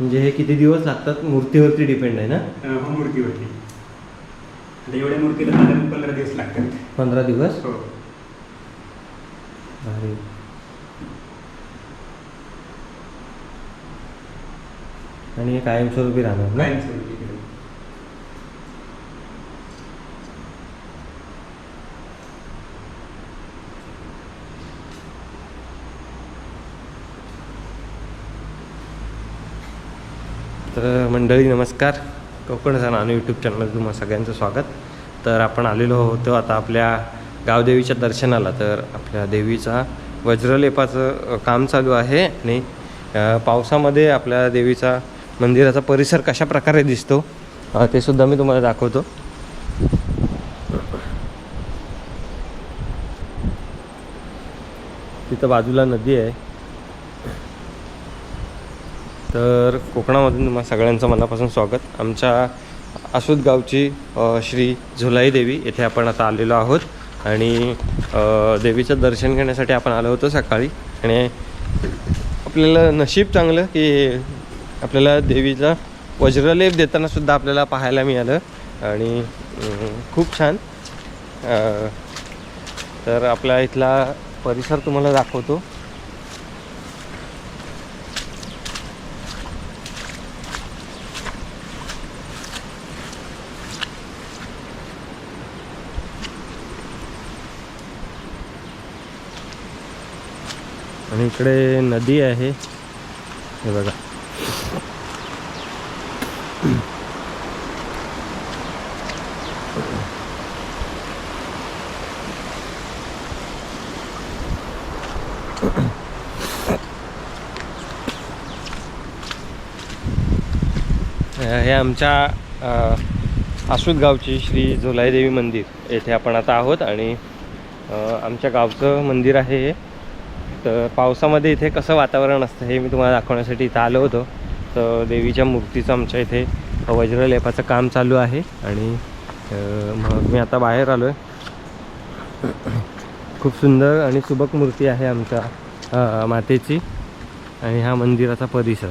म्हणजे हे किती दिवस लागतात? मूर्तीवरती डिपेंड आहे ना? हो मूर्तीवरती. आता एवढ्या मूर्तीला साधारण पंधरा दिवस लागतात. पंधरा दिवस? हो. भारी आणि हे कायमस्वरूपी राहणार ना? कायमस्वरूपी इकडे. तर मंडळी नमस्कार. कोकण सण यूट्यूब चॅनलमध्ये तुम्हाला सगळ्यांचं स्वागत. तर आपण आलेलो होतो आता आपल्या गावदेवीच्या दर्शनाला. तर आपल्या देवीचा वज्रलेपाचं काम चालू आहे आणि पावसामध्ये आपल्या देवीचा मंदिराचा परिसर कशा प्रकारे दिसतो ते सुद्धा मी तुम्हाला दाखवतो. तिथं बाजूला नदी आहे. तर कोकणामधून तुम्हाला सगळ्यांचं मनापासून स्वागत. आमच्या आसूद गावची श्री झुलाई देवी येथे आपण आता आलेलो आहोत. आणि देवीचं दर्शन घेण्यासाठी आपण आलो होतो सकाळी. आणि आपल्याला नशीब चांगलं की आपल्याला देवीचा वज्रलेप देताना सुद्धा आपल्याला पाहायला मिळालं. आणि खूप छान. तर आपल्या इथला परिसर तुम्हाला दाखवतो. आणि इकडे नदी आहे. हे बघा. हे आमच्या अ, आसूद गावची श्री झोलाईदेवी मंदिर. येथे आपण आता आहोत आणि आमच्या गावचं मंदिर आहे हे. तर पावसामध्ये इथे कसं वातावरण असतं हे मी तुम्हाला दाखवण्यासाठी इथं आलो होतो. तर देवीच्या मूर्तीचं आमच्या इथे वज्रलेपाचं काम चालू आहे आणि मग मी आता बाहेर आलो आहे खूप सुंदर आणि सुबक मूर्ती आहे आमच्या मातेची आणि हा मंदिराचा परिसर.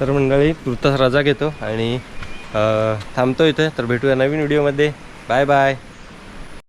तर मंडळी तुर्तास रजा घेतो आणि थांबतो इथे. तर भेटूया नवीन व्हिडिओमध्ये. Bye bye.